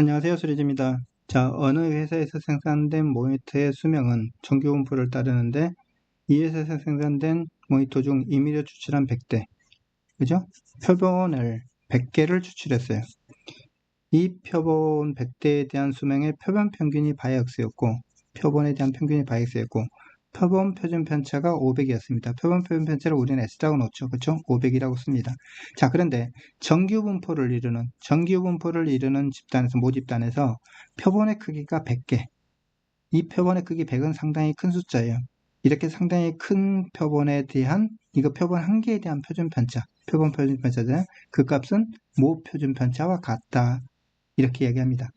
안녕하세요. 수리지입니다. 자, 어느 회사에서 생산된 모니터의 수명은 정규 분포를 따르는데 이 회사에서 생산된 모니터 중 임의로 추출한 100대, 그죠? 표본을 100개를 추출했어요. 이 표본 100대에 대한 수명의 표본 평균이 바이엑스였고 표본에 대한 평균이 바이엑스였고 표본 표준 편차가 500이었습니다. 표본 표준 편차를 우리는 S라고 놓죠. 그렇죠? 500이라고 씁니다. 자, 그런데 정규 분포를 이루는 정규 분포를 이루는 집단에서 모집단에서 표본의 크기가 100개. 이 표본의 크기 100은 상당히 큰 숫자예요. 이렇게 상당히 큰 표본에 대한 이거 표본 한 개에 대한 표준 편차, 표본 표준 편차잖아요. 그 값은 모 표준 편차와 같다. 이렇게 얘기합니다.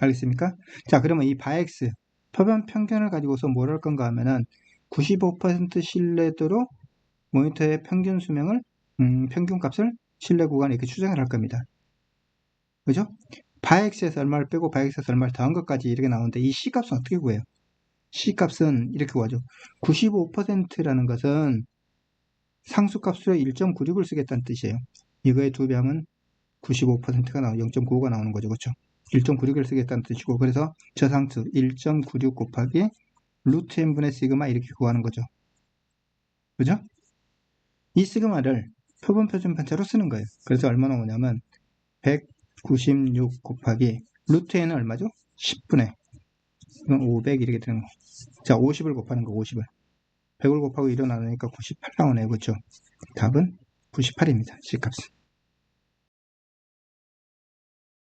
알겠습니까? 자, 그러면 이 바엑스 표본 평균을 가지고서 뭘 할 건가 하면은 95% 신뢰도로 모니터의 평균 수명을 음, 평균 값을 신뢰 구간에 이렇게 추정을 할 겁니다. 그죠? 바엑스에서 얼마를 빼고 바엑스에서 얼마를 더한 것까지 이렇게 나오는데 이 C값은 어떻게 구해요? C값은 이렇게 구하죠. 95%라는 것은 상수값으로 1.96을 쓰겠다는 뜻이에요. 이거의 두 배 하면 95%가 나오 0.95가 나오는 거죠. 그렇죠? 1.96을 쓰겠다는 뜻이고 그래서 저상수 1.96 곱하기 루트 n분의 시그마 이렇게 구하는 거죠. 그죠? 이 시그마를 표본 표준 편차로 쓰는 거예요. 그래서 얼마 나 오냐면 196 곱하기 루트 n은 얼마죠? 10분의 이건 500 이렇게 되는 거. 자, 50을 곱하는 거 50을. 100을 곱하고 1을 나누니까 98 나오네요. 그렇죠? 답은 98입니다. C값은.